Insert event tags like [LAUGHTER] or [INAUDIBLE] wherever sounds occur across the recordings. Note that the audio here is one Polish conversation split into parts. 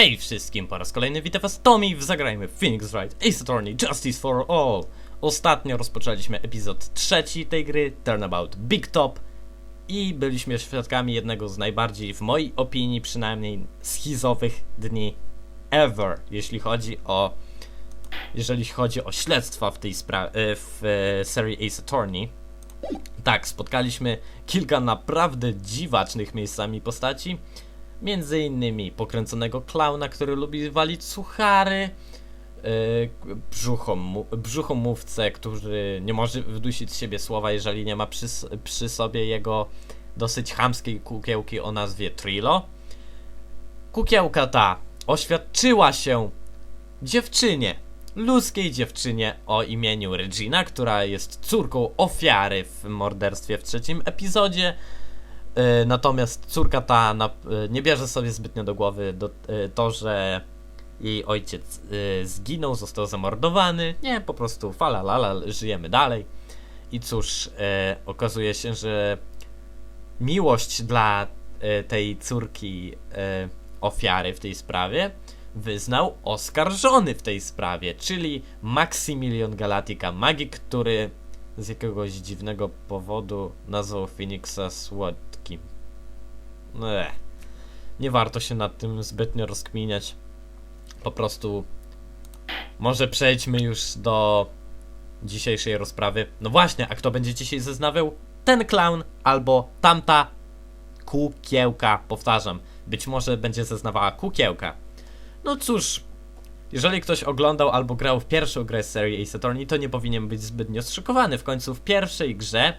Hej wszystkim, po raz kolejny witam was Tommy w Zagrajmy Phoenix Wright Ace Attorney Justice for All. Ostatnio rozpoczęliśmy epizod trzeci tej gry, Turnabout Big Top i byliśmy świadkami jednego z najbardziej, w mojej opinii przynajmniej, schizowych dni ever, jeśli chodzi o jeżeli chodzi o śledztwa w tej sprawie, w e, serii Ace Attorney. Tak, spotkaliśmy kilka naprawdę dziwacznych miejscami postaci. Między innymi pokręconego klauna, który lubi walić suchary, yy, brzuchom, brzuchomówcę, który nie może wydusić z siebie słowa, jeżeli nie ma przy, przy sobie jego dosyć chamskiej kukiełki o nazwie Trilo. Kukiełka ta oświadczyła się dziewczynie, ludzkiej dziewczynie o imieniu Regina, która jest córką ofiary w morderstwie w trzecim epizodzie. E, Natomiast córka ta e, nie bierze sobie zbytnio do głowy e, to, że jej ojciec zginął, został zamordowany. Nie, po prostu fala lala, żyjemy dalej. I cóż, okazuje się, że miłość dla tej córki ofiary w tej sprawie wyznał oskarżony w tej sprawie, czyli Maximilian Galatica, magik, który z jakiegoś dziwnego powodu nazwał Phoenixa słodkim. Eh. nie warto się nad tym zbytnio rozkminiać. Po prostu może przejdźmy już do dzisiejszej rozprawy. No właśnie, a kto będzie dzisiaj zeznawał? Ten clown albo tamta kukiełka, powtarzam. Być może będzie zeznawała kukiełka. No cóż, jeżeli ktoś oglądał albo grał w pierwszą grę serii Ace Attorney, to nie powinien być zbytnio zszokowany. W końcu w pierwszej grze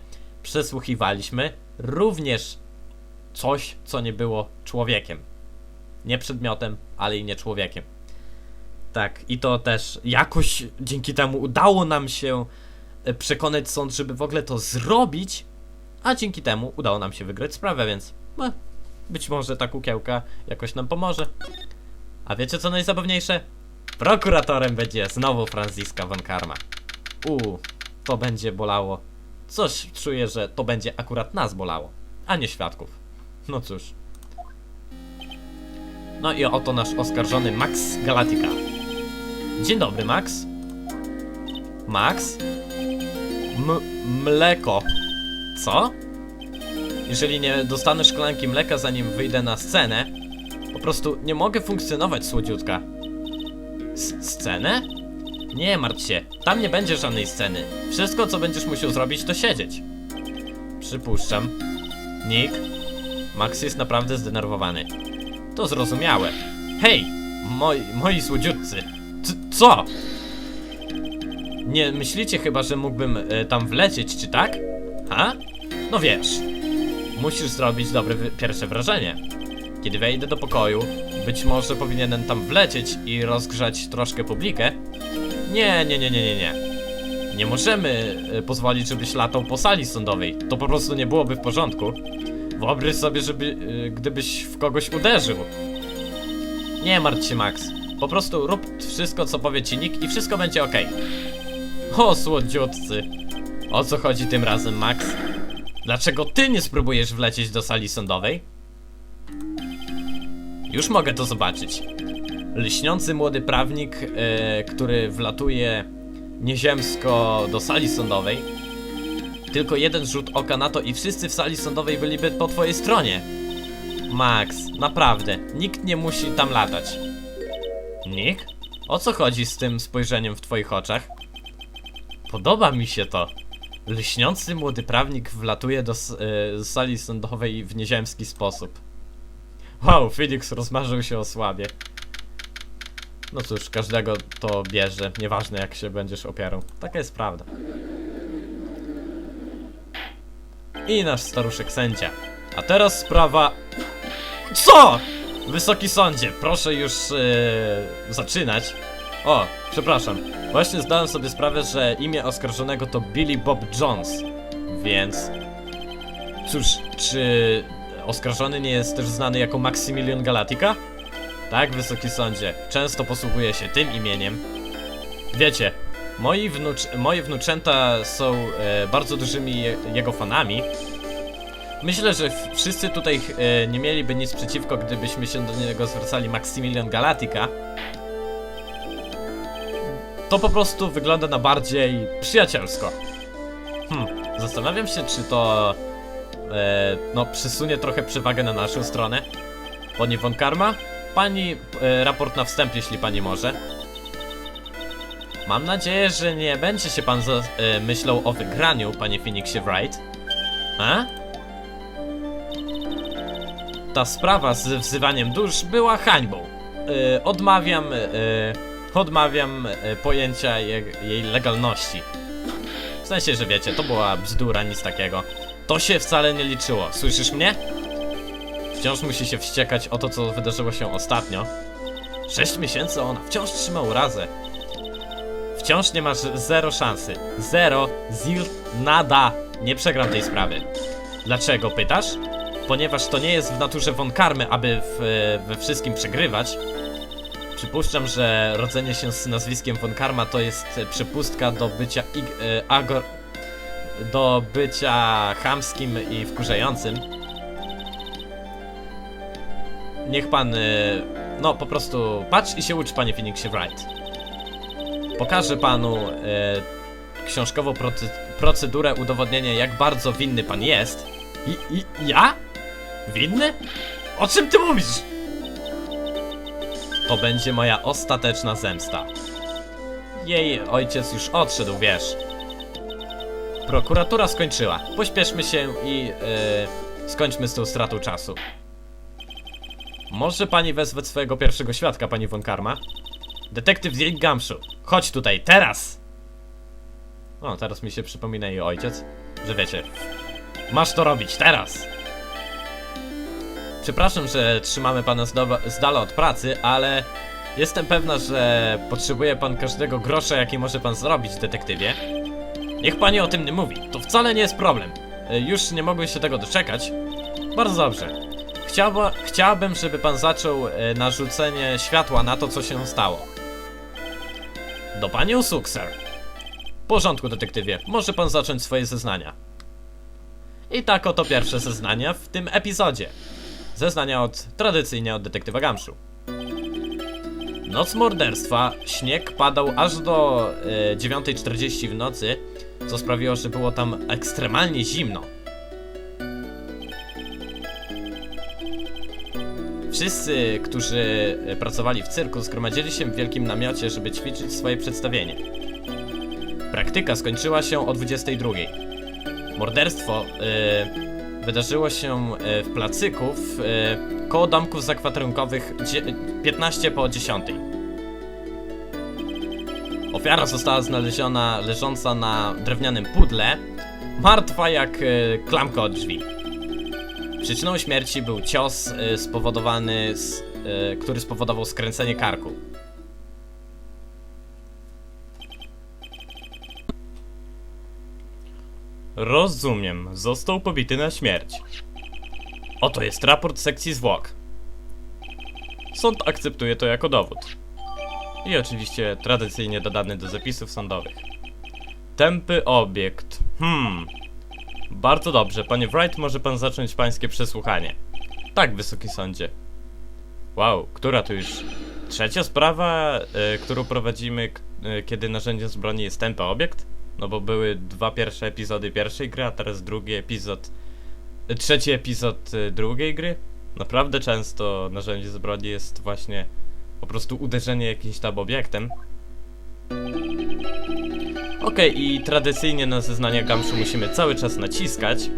przesłuchiwaliśmy również coś, co nie było człowiekiem. Nie przedmiotem, ale i nie człowiekiem. Tak, i to też jakoś dzięki temu udało nam się e, przekonać sąd, żeby w ogóle to zrobić, a dzięki temu udało nam się wygrać sprawę, więc no, być może ta kukiełka jakoś nam pomoże. A wiecie co najzabawniejsze? Prokuratorem będzie znowu Franziska von Karma. Uuu, to będzie bolało. Coś czuję, że to będzie akurat nas bolało, a nie świadków. No cóż. No i oto nasz oskarżony Max Galatika. Dzień dobry, Max. Max? M mleko. Co? Jeżeli nie dostanę szklanki mleka zanim wyjdę na scenę, po prostu nie mogę funkcjonować, słodziutka. S scenę? Nie martw się, tam nie będzie żadnej sceny. Wszystko, co będziesz musiał zrobić, to siedzieć. Przypuszczam. Nick? Max jest naprawdę zdenerwowany. To zrozumiałe. Hej! Moi, moi słodziutcy! C co? Nie myślicie chyba, że mógłbym e, tam wlecieć, czy tak? Ha? No wiesz. Musisz zrobić dobre pierwsze wrażenie. Kiedy wejdę do pokoju, być może powinienem tam wlecieć i rozgrzać troszkę publikę. Nie, nie, nie, nie, nie, nie. Nie możemy e, pozwolić, żebyś latał po sali sądowej. To po prostu nie byłoby w porządku. Wyobraź sobie, żeby, e, gdybyś w kogoś uderzył. Nie martw się, Max. Po prostu rób wszystko, co powie ci Nick i wszystko będzie ok. O, słodziutcy. O co chodzi tym razem, Max? Dlaczego ty nie spróbujesz wlecieć do sali sądowej? Już mogę to zobaczyć. Lśniący młody prawnik, e, który wlatuje nieziemsko do sali sądowej. Tylko jeden rzut oka na to i wszyscy w sali sądowej byliby po twojej stronie. Max, naprawdę, nikt nie musi tam latać. Nick? O co chodzi z tym spojrzeniem w twoich oczach? Podoba mi się to. Lśniący młody prawnik wlatuje do e, sali sądowej w nieziemski sposób. Wow, Phoenix rozmarzył się o słabie. No cóż, każdego to bierze, nieważne jak się będziesz opierał. Taka jest prawda. I nasz staruszek sędzia. A teraz sprawa... Co? Wysoki sądzie, proszę już e, zaczynać. O, przepraszam. Właśnie zdałem sobie sprawę, że imię oskarżonego to Billy Bob Jones. Więc... Cóż, czy oskarżony nie jest też znany jako Maximilian Galatica? Tak, wysoki sądzie. Często posługuje się tym imieniem. Wiecie, moi, wnucz moje wnuczęta są e, bardzo dużymi je jego fanami. Myślę, że wszyscy tutaj e, nie mieliby nic przeciwko, gdybyśmy się do niego zwracali Maximilian Galatica. To po prostu wygląda na bardziej przyjacielsko. Hmm, zastanawiam się, czy to e, no, przysunie trochę przewagę na naszą stronę. Pani von Karma? Pani e, raport na wstęp, jeśli pani może. Mam nadzieję, że nie będzie się pan za, e, myślał o wygraniu, panie Phoenixie Wright. A? Ta sprawa z wzywaniem dusz była hańbą. E, odmawiam, e, odmawiam e, pojęcia jej, jej legalności. W sensie, że wiecie, to była bzdura, nic takiego. To się wcale nie liczyło, słyszysz mnie? Wciąż musi się wściekać o to, co wydarzyło się ostatnio. Sześć miesięcy, ona wciąż trzyma urazę. Wciąż nie masz zero szansy. Zero, zil, nada. Nie przegram tej sprawy. Dlaczego pytasz? Ponieważ to nie jest w naturze von Karmy, aby w, we wszystkim przegrywać. Przypuszczam, że rodzenie się z nazwiskiem von Karma to jest przepustka do bycia ig, e, agor, do bycia chamskim i wkurzającym. Niech pan, y, no po prostu patrz i się ucz, panie Phoenixie Wright. Pokażę panu y, książkową proce procedurę udowodnienia, jak bardzo winny pan jest. I, i ja? Winny? O czym ty mówisz? To będzie moja ostateczna zemsta. Jej ojciec już odszedł, wiesz. Prokuratura skończyła. Pośpieszmy się i y, skończmy z tą stratą czasu. Może pani wezwać swojego pierwszego świadka, pani von Karma? Detektyw Jake Gamszu, chodź tutaj, teraz! O, teraz mi się przypomina jej ojciec, że wiecie, masz to robić, teraz! Przepraszam, że trzymamy pana z, z dala od pracy, ale jestem pewna, że potrzebuje pan każdego grosza, jaki może pan zrobić, detektywie. Niech pani o tym nie mówi, to wcale nie jest problem. Y, Już nie mogłem się tego doczekać. Bardzo dobrze. Chciałba, chciałbym, żeby pan zaczął e, narzucenie światła na to, co się stało. Do pani usług, sir. W porządku, detektywie. Może pan zacząć swoje zeznania. I tak oto pierwsze zeznania w tym epizodzie. Zeznania od, tradycyjnie od detektywa Gamszu. Noc morderstwa, śnieg padał aż do e, 9.40 w nocy, co sprawiło, że było tam ekstremalnie zimno. Wszyscy, którzy e, pracowali w cyrku, zgromadzili się w wielkim namiocie, żeby ćwiczyć swoje przedstawienie. Praktyka skończyła się o 22. Morderstwo e, wydarzyło się e, w placyku w, e, koło domków zakwaterunkowych dzie- 15 po 10. Ofiara została znaleziona leżąca na drewnianym pudle, martwa jak klamka od drzwi. Przyczyną śmierci był cios y, spowodowany, z, y, który spowodował skręcenie karku. Rozumiem, został pobity na śmierć. Oto jest raport sekcji zwłok. Sąd akceptuje to jako dowód. I oczywiście tradycyjnie dodany do zapisów sądowych. Tępy obiekt. Hmm, bardzo dobrze, panie Wright, może pan zacząć pańskie przesłuchanie. Tak, wysoki sądzie. Wow, która to już trzecia sprawa, e, którą prowadzimy, e, kiedy narzędziem z broni jest tępy obiekt? No bo były dwa pierwsze epizody pierwszej gry, a teraz drugi epizod, e, trzeci epizod drugiej gry. Naprawdę często narzędzie z broni jest właśnie po prostu uderzenie jakimś tam obiektem. Okej, i tradycyjnie na zeznania Gamszu musimy cały czas naciskać.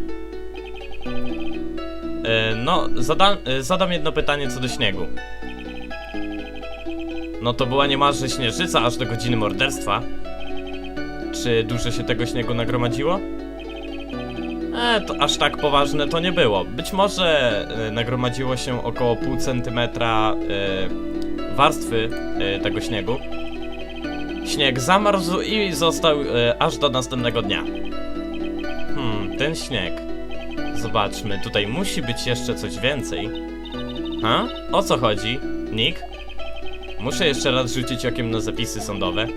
E, no, zada, e, zadam jedno pytanie co do śniegu. No to była niemalże śnieżyca aż do godziny morderstwa. Czy dużo się tego śniegu nagromadziło? E, to aż tak poważne to nie było. Być może e, nagromadziło się około pół centymetra e, warstwy e, tego śniegu. Śnieg zamarzł i został e, aż do następnego dnia. Hmm, ten śnieg. Zobaczmy, tutaj musi być jeszcze coś więcej. Ha? O co chodzi? Nick? Muszę jeszcze raz rzucić okiem na zapisy sądowe.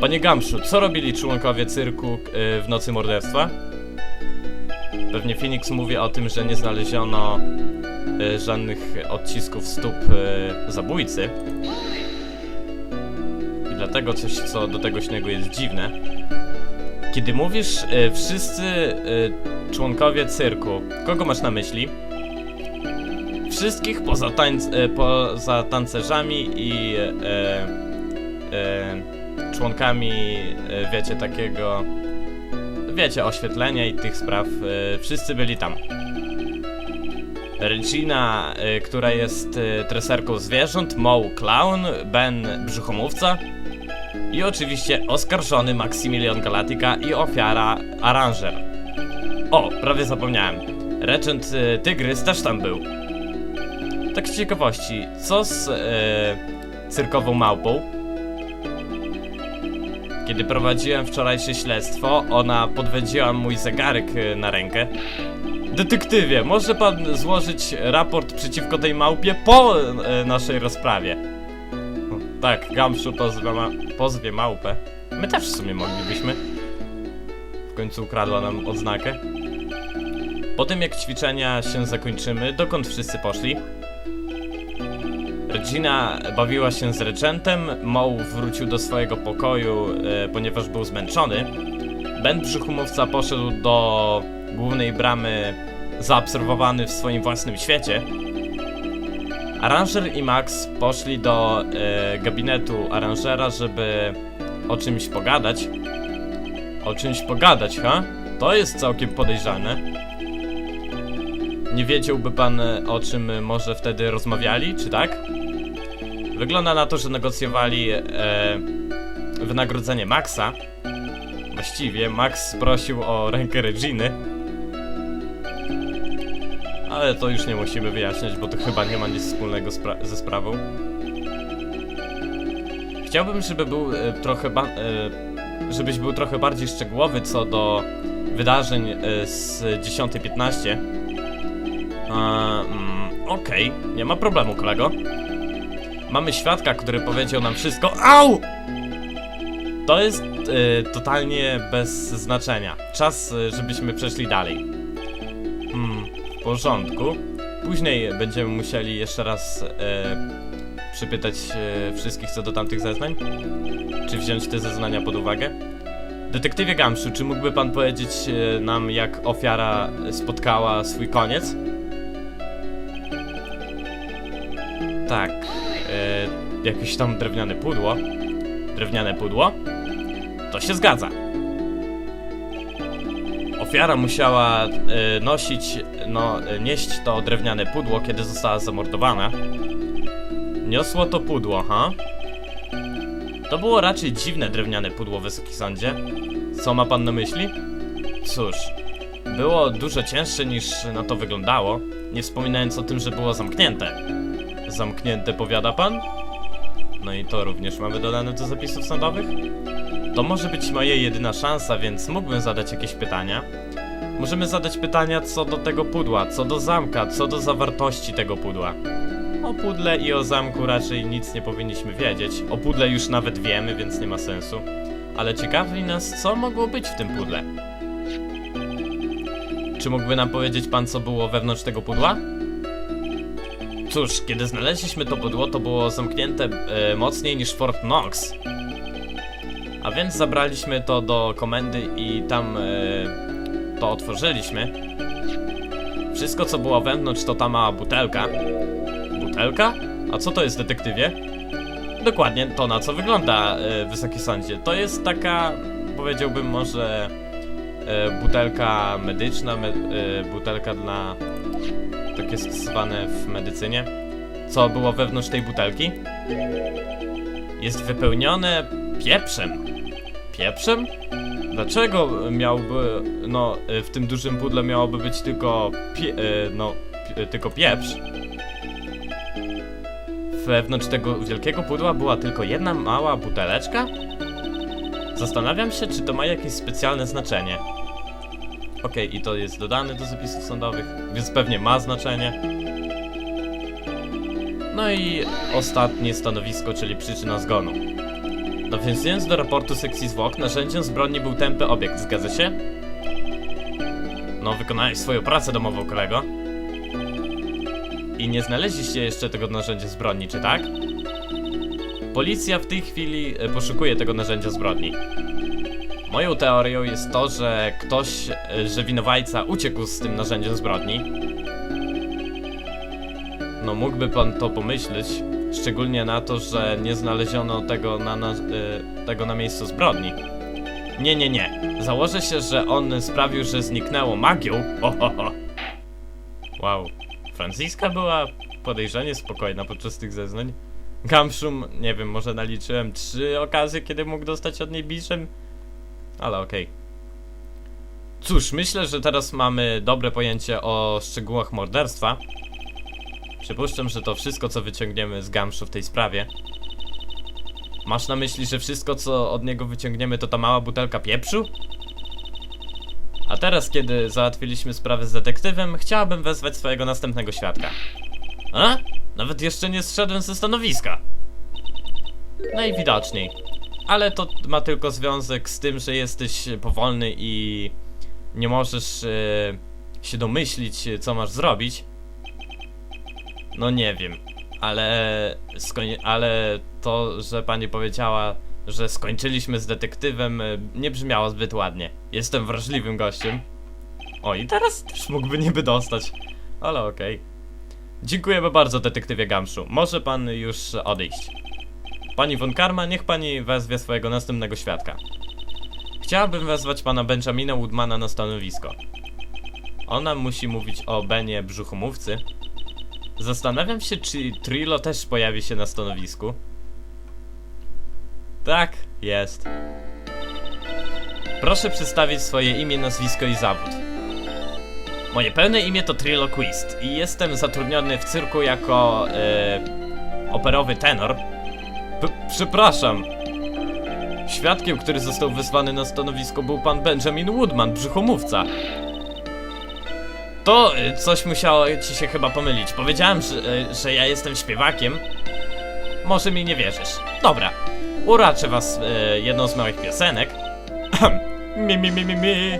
Panie Gamszu, co robili członkowie cyrku e, w nocy morderstwa? Pewnie Phoenix mówi o tym, że nie znaleziono y, żadnych odcisków stóp y, zabójcy. I dlatego coś, co do tego śniegu jest dziwne. Kiedy mówisz y, wszyscy y, członkowie cyrku, kogo masz na myśli? Wszystkich poza, tańc, y, poza tancerzami i y, y, członkami, y, wiecie, takiego, wiecie, oświetlenia i tych spraw, y, wszyscy byli tam. Regina, y, która jest y, treserką zwierząt, Moe Clown, Ben Brzuchomówca i oczywiście oskarżony Maximilian Galatica i ofiara Arranger. O, prawie zapomniałem. Regent y, Tygrys też tam był. Tak z ciekawości, co z y, cyrkową małpą? Kiedy prowadziłem wczorajsze śledztwo, ona podwędziła mój zegarek y, na rękę. Detektywie, może pan złożyć raport przeciwko tej małpie po y, naszej rozprawie? Tak, Gamszu pozwie, ma pozwie małpę. My też w sumie moglibyśmy. W końcu ukradła nam odznakę. Po tym jak ćwiczenia się zakończymy, dokąd wszyscy poszli? Regina bawiła się z Regentem, Moe wrócił do swojego pokoju, e, ponieważ był zmęczony. Ben Brzuchumówca poszedł do głównej bramy, zaobserwowany w swoim własnym świecie. Arranger i Max poszli do e, gabinetu aranżera, żeby o czymś pogadać. O czymś pogadać, ha? To jest całkiem podejrzane. Nie wiedziałby pan e, o czym może wtedy rozmawiali, czy tak? Wygląda na to, że negocjowali e, wynagrodzenie Maxa. Właściwie Max prosił o rękę Reginy. Ale to już nie musimy wyjaśniać, bo to chyba nie ma nic wspólnego spra- ze sprawą. Chciałbym, żeby był e, trochę ba- e, żebyś był trochę bardziej szczegółowy co do wydarzeń e, z 10.15. A, mm, Okej, nie ma problemu, kolego. Mamy świadka, który powiedział nam wszystko. Au! To jest e, totalnie bez znaczenia. Czas, e, żebyśmy przeszli dalej. Porządku. Później będziemy musieli jeszcze raz e, przypytać e, wszystkich co do tamtych zeznań. Czy wziąć te zeznania pod uwagę? Detektywie Gamszu, czy mógłby pan powiedzieć e, nam, jak ofiara spotkała swój koniec? Tak, e, jakieś tam drewniane pudło. Drewniane pudło? To się zgadza. Ofiara musiała e, nosić, no, e, nieść to drewniane pudło, kiedy została zamordowana. Niosło to pudło, ha? To było raczej dziwne drewniane pudło, Wysoki Sądzie. Co ma pan na myśli? Cóż, było dużo cięższe niż na to wyglądało, nie wspominając o tym, że było zamknięte. Zamknięte, powiada pan? No i to również mamy dodane do zapisów sądowych? To może być moja jedyna szansa, więc mógłbym zadać jakieś pytania. Możemy zadać pytania co do tego pudła, co do zamka, co do zawartości tego pudła. O pudle i o zamku raczej nic nie powinniśmy wiedzieć. O pudle już nawet wiemy, więc nie ma sensu. Ale ciekawi nas, co mogło być w tym pudle. Czy mógłby nam powiedzieć pan, co było wewnątrz tego pudła? Cóż, kiedy znaleźliśmy to pudło, to było zamknięte e, mocniej niż Fort Knox. A więc zabraliśmy to do komendy i tam e, to otworzyliśmy. Wszystko, co było wewnątrz, to ta mała butelka. Butelka? A co to jest, detektywie? Dokładnie to, na co wygląda e, Wysoki Sądzie. To jest taka, powiedziałbym może, e, butelka medyczna, me, e, butelka dla takie stosowane w medycynie. Co było wewnątrz tej butelki? Jest wypełnione pieprzem. Pieprzem? Dlaczego miałby, no, y, w tym dużym pudle miałoby być tylko, pie, y, no, pi- tylko pieprz? Wewnątrz tego wielkiego pudła była tylko jedna mała buteleczka? Zastanawiam się, czy to ma jakieś specjalne znaczenie. Okej, i to jest dodane do zapisów sądowych, więc pewnie ma znaczenie. No i ostatnie stanowisko, czyli przyczyna zgonu. Nawiązując do raportu sekcji zwłok, narzędziem zbrodni był tępy obiekt, zgadza się? No, wykonałeś swoją pracę domową, kolego. I nie znaleźliście jeszcze tego narzędzia zbrodni, czy tak? Policja w tej chwili e, poszukuje tego narzędzia zbrodni. Moją teorią jest to, że ktoś, e, że winowajca uciekł z tym narzędziem zbrodni. No mógłby pan to pomyśleć, szczególnie na to, że nie znaleziono tego na, na, e, tego na miejscu zbrodni. Nie, nie, nie. Założę się, że on sprawił, że zniknęło magią. Ho, ho, ho. Wow. Franciska była podejrzanie spokojna podczas tych zeznań. Gamszum, nie wiem, może naliczyłem trzy okazje, kiedy mógł dostać od niej biczem. Ale okej. Cóż, myślę, że teraz mamy dobre pojęcie o szczegółach morderstwa. Przypuszczam, że to wszystko, co wyciągniemy z Gamszu w tej sprawie. Masz na myśli, że wszystko, co od niego wyciągniemy, to ta mała butelka pieprzu? A teraz, kiedy załatwiliśmy sprawę z detektywem, chciałabym wezwać swojego następnego świadka. A? Nawet jeszcze nie zszedłem ze stanowiska. Najwidoczniej. Ale to ma tylko związek z tym, że jesteś powolny i nie możesz e, się domyślić, co masz zrobić. No nie wiem, ale, ale to, że pani powiedziała, że skończyliśmy z detektywem, e, nie brzmiało zbyt ładnie. Jestem wrażliwym gościem. O, i teraz też mógłby niby dostać, ale okej. Dziękujemy bardzo, detektywie Gamszu. Może pan już odejść. Pani von Karma, niech pani wezwie swojego następnego świadka. Chciałabym wezwać pana Benjamina Woodmana na stanowisko. Ona musi mówić o Benie brzuchomówcy. Zastanawiam się, czy Trilo też pojawi się na stanowisku. Tak, jest. Proszę przedstawić swoje imię, nazwisko i zawód. Moje pełne imię to Trilo Quist i jestem zatrudniony w cyrku jako e, operowy tenor. P przepraszam. Świadkiem, który został wysłany na stanowisko był pan Benjamin Woodman, brzuchomówca. To y, coś musiało ci się chyba pomylić. Powiedziałem, że, y, że ja jestem śpiewakiem. Może mi nie wierzysz. Dobra. Uraczę was y, jedną z moich piosenek. [CLEARS THROAT] mi, mi, mi, mi, mi.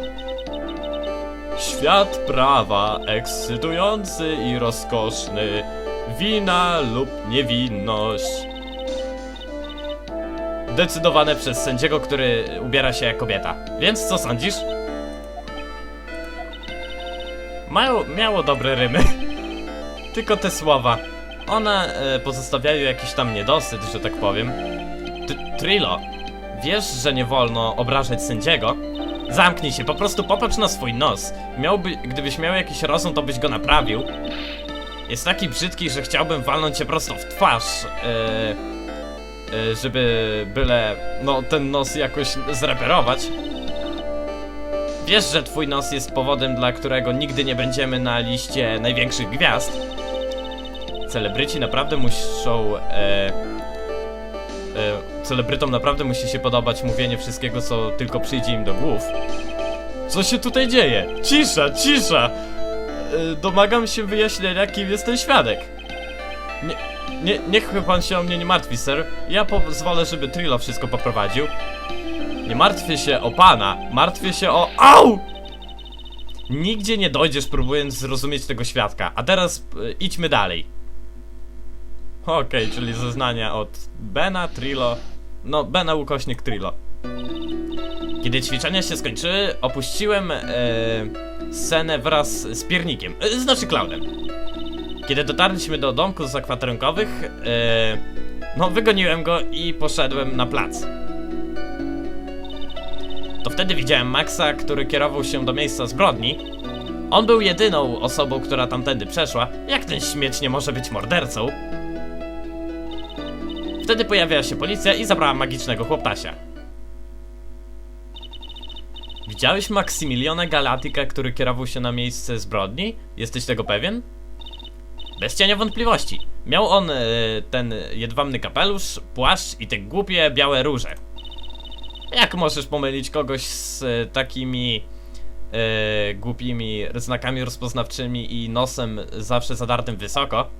Świat prawa, ekscytujący i rozkoszny. Wina lub niewinność. Decydowane przez sędziego, który ubiera się jak kobieta. Więc co sądzisz? Miało dobre rymy. [LAUGHS] Tylko te słowa. One e, pozostawiają jakiś tam niedosyt, że tak powiem. T Trilo, wiesz, że nie wolno obrażać sędziego? Zamknij się, po prostu popatrz na swój nos. Miałby, gdybyś miał jakiś rozum, to byś go naprawił. Jest taki brzydki, że chciałbym walnąć cię prosto w twarz. E, e, żeby byle, no, ten nos jakoś zreperować. Wiesz, że twój nos jest powodem, dla którego nigdy nie będziemy na liście największych gwiazd? Celebryci naprawdę muszą. E, e, celebrytom naprawdę musi się podobać mówienie wszystkiego, co tylko przyjdzie im do głów. Co się tutaj dzieje? Cisza, cisza! E, domagam się wyjaśnienia, kim jest ten świadek. Nie, nie, niech pan się o mnie nie martwi, sir. Ja pozwolę, żeby Trilo wszystko poprowadził. Nie martwię się o pana, martwię się o. Au! Nigdzie nie dojdziesz, próbując zrozumieć tego świadka. A teraz y, idźmy dalej. Okej, czyli zeznania od Bena, Trilo. No, Bena ukośnik Trilo. Kiedy ćwiczenia się skończyły, opuściłem e, scenę wraz z piernikiem, e, znaczy Cloudem. Kiedy dotarliśmy do domku zakwaterenkowych, e, no wygoniłem go i poszedłem na plac. To wtedy widziałem Maxa, który kierował się do miejsca zbrodni. On był jedyną osobą, która tamtędy przeszła. Jak ten śmieć nie może być mordercą? Wtedy pojawiła się policja i zabrała magicznego chłoptasia. Widziałeś Maksymiliona Galatyka, który kierował się na miejsce zbrodni? Jesteś tego pewien? Bez cienia wątpliwości. Miał on e, ten jedwabny kapelusz, płaszcz i te głupie białe róże. Jak możesz pomylić kogoś z e, takimi e, głupimi znakami rozpoznawczymi i nosem zawsze zadartym wysoko?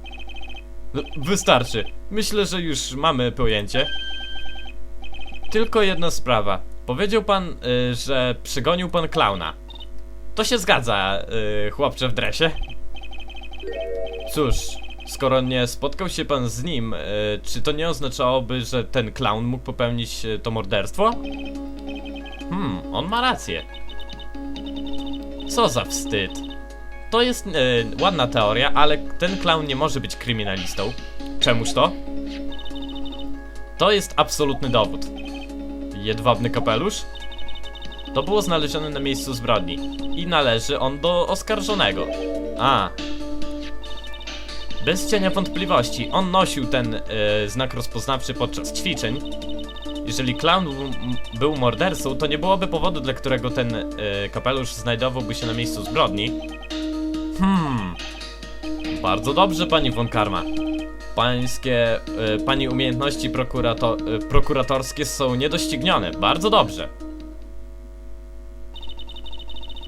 Wystarczy. Myślę, że już mamy pojęcie. Tylko jedna sprawa. Powiedział pan, y, że przygonił pan klauna. To się zgadza, yy, chłopcze w dresie. Cóż, skoro nie spotkał się pan z nim, yy, czy to nie oznaczałoby, że ten clown mógł popełnić yy, to morderstwo? Hmm, on ma rację. Co za wstyd. To jest yy, ładna teoria, ale ten clown nie może być kryminalistą. Czemuż to? To jest absolutny dowód. Jedwabny kapelusz? To było znalezione na miejscu zbrodni i należy on do oskarżonego. A. Bez cienia wątpliwości, on nosił ten e, znak rozpoznawczy podczas ćwiczeń. Jeżeli clown był mordercą, to nie byłoby powodu, dla którego ten e, kapelusz znajdowałby się na miejscu zbrodni. Hmm. Bardzo dobrze, pani von Karma. Pańskie, e, pani umiejętności prokurato, prokuratorskie są niedoścignione. Bardzo dobrze.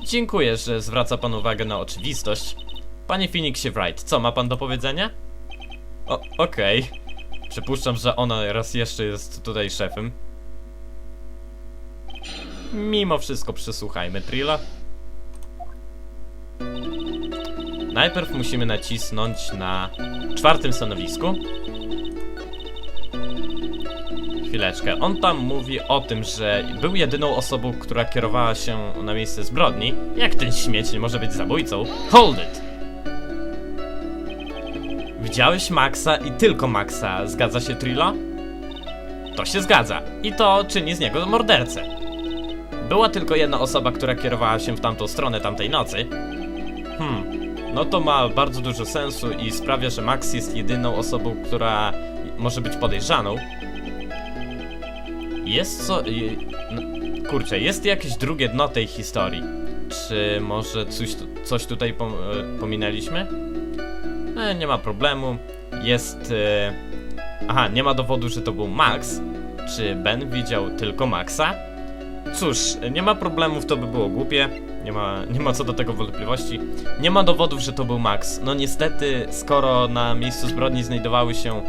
Dziękuję, że zwraca pan uwagę na oczywistość. Panie Phoenixie Wright, co ma pan do powiedzenia? O, okej. Przypuszczam, że ona raz jeszcze jest tutaj szefem. Mimo wszystko przesłuchajmy Trilla. Najpierw musimy nacisnąć na czwartym stanowisku. Chwileczkę. On tam mówi o tym, że był jedyną osobą, która kierowała się na miejsce zbrodni. Jak ten śmieć nie może być zabójcą? Hold it! Widziałeś Maxa i tylko Maxa. Zgadza się Trilla? To się zgadza. I to czyni z niego mordercę. Była tylko jedna osoba, która kierowała się w tamtą stronę tamtej nocy. Hmm, no to ma bardzo dużo sensu i sprawia, że Max jest jedyną osobą, która może być podejrzaną. Jest co. No, kurczę, jest jakieś drugie dno tej historii. Czy może coś, coś tutaj pom e, pominęliśmy? E, nie ma problemu. Jest. E... Aha, nie ma dowodu, że to był Max. Czy Ben widział tylko Maxa? Cóż, nie ma problemów, to by było głupie. Nie ma, nie ma co do tego wątpliwości. Nie ma dowodów, że to był Max. No niestety, skoro na miejscu zbrodni znajdowały się,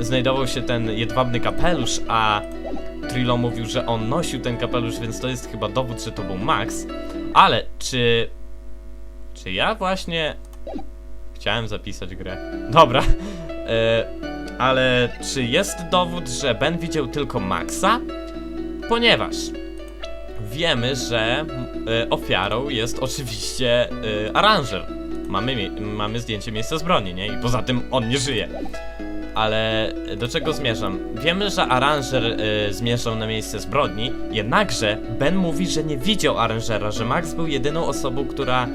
znajdował się ten jedwabny kapelusz, a Trillo mówił, że on nosił ten kapelusz, więc to jest chyba dowód, że to był Max. Ale czy... Czy ja właśnie... Chciałem zapisać grę. Dobra. E, ale czy jest dowód, że Ben widział tylko Maxa? Ponieważ wiemy, że e, ofiarą jest oczywiście e, aranżer. Mamy, mamy zdjęcie miejsca zbrodni, nie? I poza tym on nie żyje. Ale do czego zmierzam? Wiemy, że aranżer e, zmierzał na miejsce zbrodni, jednakże Ben mówi, że nie widział aranżera, że Max był jedyną osobą, która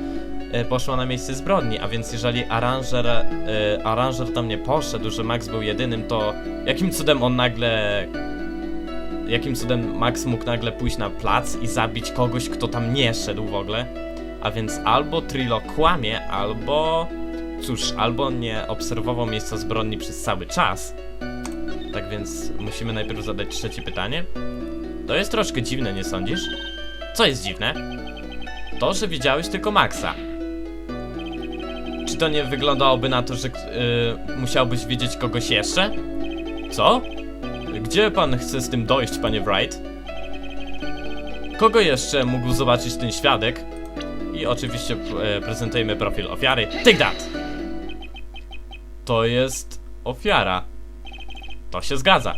poszła na miejsce zbrodni, a więc jeżeli aranżer, e, aranżer tam nie poszedł, że Max był jedynym, to jakim cudem on nagle jakim cudem Max mógł nagle pójść na plac i zabić kogoś, kto tam nie szedł w ogóle. A więc albo Trillo kłamie, albo. Cóż, albo nie obserwował miejsca zbrodni przez cały czas. Tak więc musimy najpierw zadać trzecie pytanie. To jest troszkę dziwne, nie sądzisz? Co jest dziwne? To, że widziałeś tylko Maxa. Czy to nie wyglądałoby na to, że yy, musiałbyś widzieć kogoś jeszcze? Co? Gdzie pan chce z tym dojść, panie Wright? Kogo jeszcze mógł zobaczyć ten świadek? I oczywiście e, prezentujemy profil ofiary. Take that! To jest ofiara. To się zgadza.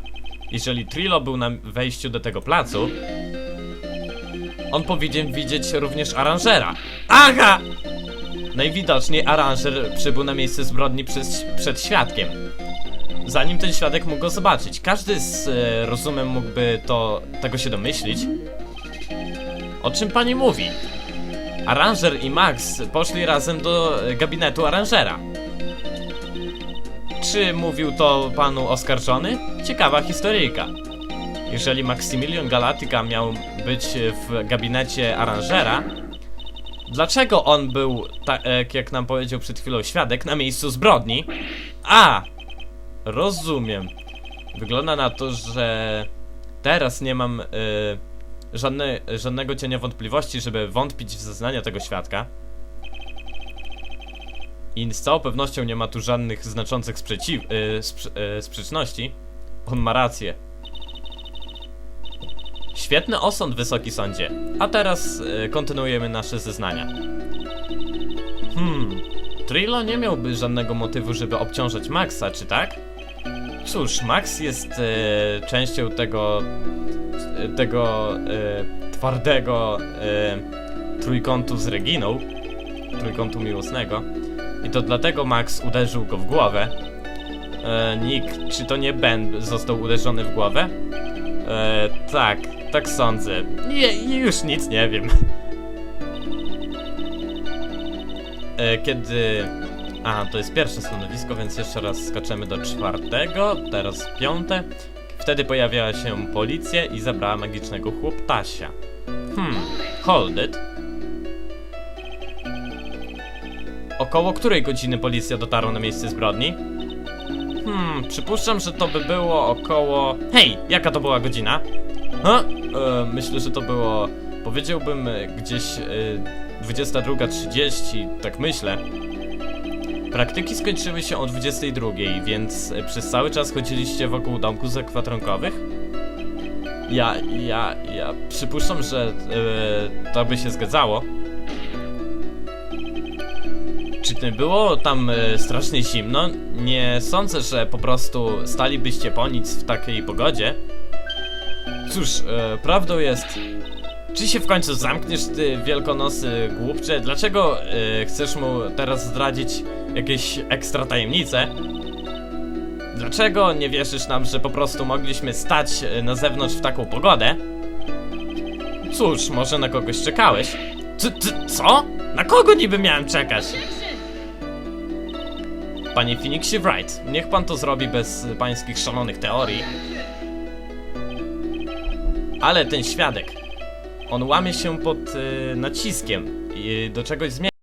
Jeżeli Trillo był na wejściu do tego placu, on powinien widzieć również aranżera. Aha! Najwidoczniej aranżer przybył na miejsce zbrodni przez, przed świadkiem zanim ten świadek mógł go zobaczyć. Każdy z e, rozumem mógłby to tego się domyślić. O czym pani mówi? Aranżer i Max poszli razem do e, gabinetu aranżera. Czy mówił to panu oskarżony? Ciekawa historyjka. Jeżeli Maximilian Galatica miał być w gabinecie aranżera, dlaczego on był, tak jak nam powiedział przed chwilą świadek, na miejscu zbrodni? A! Rozumiem. Wygląda na to, że teraz nie mam y, żadne, żadnego cienia wątpliwości, żeby wątpić w zeznania tego świadka. I z całą pewnością nie ma tu żadnych znaczących sprzeciw, y, sprz, y, sprzeczności. On ma rację. Świetny osąd, wysoki sądzie. A teraz e, kontynuujemy nasze zeznania. Hmm. Trillo nie miałby żadnego motywu, żeby obciążać Maxa, czy tak? Cóż, Max jest e, częścią tego. e, tego e, twardego e, trójkątu z Reginą. Trójkątu miłosnego. I to dlatego Max uderzył go w głowę. E, Nick, czy to nie Ben został uderzony w głowę? E, tak, tak sądzę. Nie, już nic nie wiem. E, kiedy. A, to jest pierwsze stanowisko, więc jeszcze raz skaczemy do czwartego, teraz piąte. Wtedy pojawiała się policja i zabrała magicznego chłoptasia. Hmm, hold it. Około której godziny policja dotarła na miejsce zbrodni? Hmm, przypuszczam, że to by było około... Hej, jaka to była godzina? Ha? E, myślę, że to było... Powiedziałbym gdzieś e, 22.30, tak myślę. Praktyki skończyły się o 22, więc e, przez cały czas chodziliście wokół domków zakwaterowych? Ja, ja, ja przypuszczam, że e, to by się zgadzało. Czy było tam e, strasznie zimno? Nie sądzę, że po prostu stalibyście po nic w takiej pogodzie. Cóż, e, prawdą jest. Czy się w końcu zamkniesz, ty wielkonosy głupcze? Dlaczego e, chcesz mu teraz zdradzić jakieś ekstra tajemnice? Dlaczego nie wierzysz nam, że po prostu mogliśmy stać e, na zewnątrz w taką pogodę? Cóż, może na kogoś czekałeś? Ty, co? Na kogo niby miałem czekać? Panie Phoenixie Wright, niech pan to zrobi bez pańskich szalonych teorii. Ale ten świadek, on łamie się pod y, naciskiem i do czegoś zmierza.